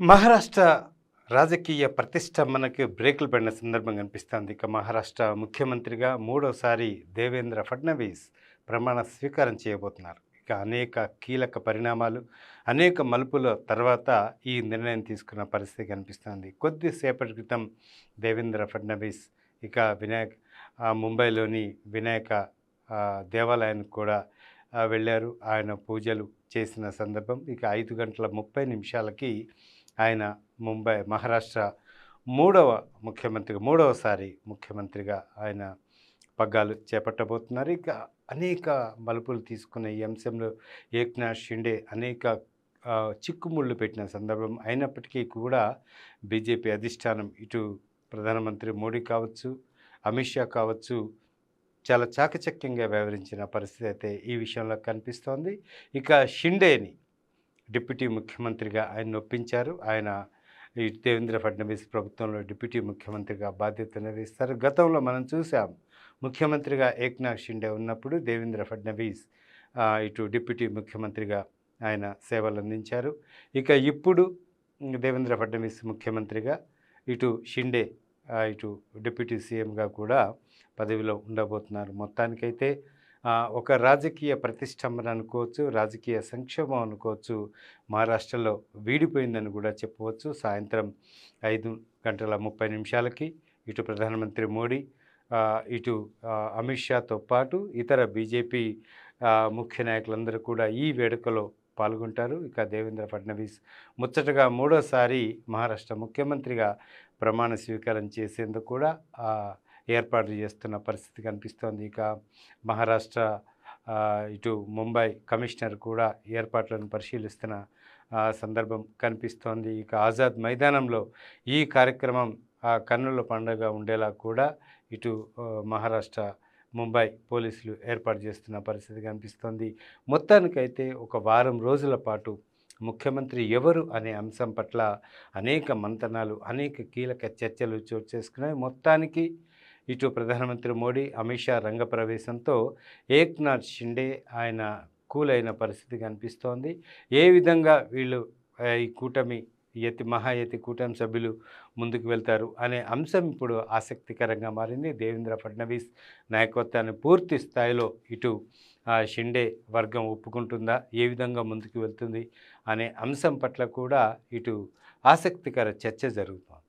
మహారాష్ట్ర రాజకీయ ప్రతిష్ట మనకి బ్రేకులు పడిన సందర్భం కనిపిస్తుంది. ఇక మహారాష్ట్ర ముఖ్యమంత్రిగా మూడోసారి దేవేంద్ర ఫడ్నవీస్ ప్రమాణ స్వీకారం చేయబోతున్నారు. ఇక అనేక కీలక పరిణామాలు అనేక మలుపుల తర్వాత ఈ నిర్ణయం తీసుకున్న పరిస్థితి కనిపిస్తోంది. కొద్దిసేపటి క్రితం దేవేంద్ర ఫడ్నవీస్ ఇక వినాయక్ ముంబైలోని వినాయక దేవాలయానికి కూడా వెళ్ళారు. ఆయన పూజలు చేసిన సందర్భం ఇక ఐదు గంటల ముప్పై నిమిషాలకి ఆయన ముంబై మహారాష్ట్ర మూడవ ముఖ్యమంత్రిగా మూడవసారి ముఖ్యమంత్రిగా ఆయన పగ్గాలు చేపట్టబోతున్నారు. ఇక అనేక మలుపులు తీసుకున్న ఈ అంశంలో ఏక్నాథ్ షిండే అనేక చిక్కుముళ్ళు పెట్టిన సందర్భం అయినప్పటికీ కూడా బీజేపీ అధిష్టానం ఇటు ప్రధానమంత్రి మోడీ కావచ్చు అమిత్ షా కావచ్చు చాలా చాకచక్యంగా వ్యవహరించిన పరిస్థితి అయితే ఈ విషయంలో కనిపిస్తోంది. ఇక షిండేని డిప్యూటీ ముఖ్యమంత్రిగా ఆయన ఒప్పించారు. ఆయన ఈ దేవేంద్ర ఫడ్నవీస్ ప్రభుత్వంలో డిప్యూటీ ముఖ్యమంత్రిగా బాధ్యత నిర్వహిస్తారు. గతంలో మనం చూసాం ముఖ్యమంత్రిగా ఏక్నాథ్ షిండే ఉన్నప్పుడు దేవేంద్ర ఫడ్నవీస్ ఇటు డిప్యూటీ ముఖ్యమంత్రిగా ఆయన సేవలు అందించారు. ఇక ఇప్పుడు దేవేంద్ర ఫడ్నవీస్ ముఖ్యమంత్రిగా ఇటు షిండే ఇటు డిప్యూటీ సీఎంగా కూడా పదవిలో ఉండబోతున్నారు. మొత్తానికైతే ఒక రాజకీయ ప్రతిష్టంభన అనుకోవచ్చు రాజకీయ సంక్షోభం అనుకోవచ్చు మహారాష్ట్రలో వీడిపోయిందని కూడా చెప్పవచ్చు. సాయంత్రం ఐదు గంటల ముప్పై నిమిషాలకి ఇటు ప్రధానమంత్రి మోడీ ఇటు అమిత్ షాతో పాటు ఇతర బీజేపీ ముఖ్య నాయకులందరూ కూడా ఈ వేడుకలో పాల్గొంటారు. ఇక దేవేంద్ర ఫడ్నవీస్ ముచ్చటగా మూడోసారి మహారాష్ట్ర ముఖ్యమంత్రిగా ప్రమాణ స్వీకారం చేసేందుకు కూడా ఏర్పాట్లు చేస్తున్న పరిస్థితి కనిపిస్తోంది. ఇక మహారాష్ట్ర ఇటు ముంబై కమిషనర్ కూడా ఏర్పాట్లను పరిశీలిస్తున్న సందర్భం కనిపిస్తోంది. ఇక ఆజాద్ మైదానంలో ఈ కార్యక్రమం కన్నుల పండుగ ఉండేలా కూడా ఇటు మహారాష్ట్ర ముంబై పోలీసులు ఏర్పాటు చేస్తున్న పరిస్థితి కనిపిస్తోంది. మొత్తానికైతే ఒక వారం రోజుల పాటు ముఖ్యమంత్రి ఎవరు అనే అంశం పట్ల అనేక మంతనాలు అనేక కీలక చర్చలు చోటు చేసుకున్నాయి. మొత్తానికి ఇటు ప్రధానమంత్రి మోడీ అమిత్ షా రంగప్రవేశంతో ఏక్నాథ్ షిండే ఆయన కూలైన పరిస్థితి కనిపిస్తోంది. ఏ విధంగా వీళ్ళు ఈ కూటమి యతి మహాయతి కూటమి సభ్యులు ముందుకు వెళ్తారు అనే అంశం ఇప్పుడు ఆసక్తికరంగా మారింది. దేవేంద్ర ఫడ్నవీస్ నాయకత్వాన్ని పూర్తి స్థాయిలో ఇటు షిండే వర్గం ఒప్పుకుంటుందా ఏ విధంగా ముందుకు వెళ్తుంది అనే అంశం పట్ల కూడా ఇటు ఆసక్తికర చర్చ జరుగుతోంది.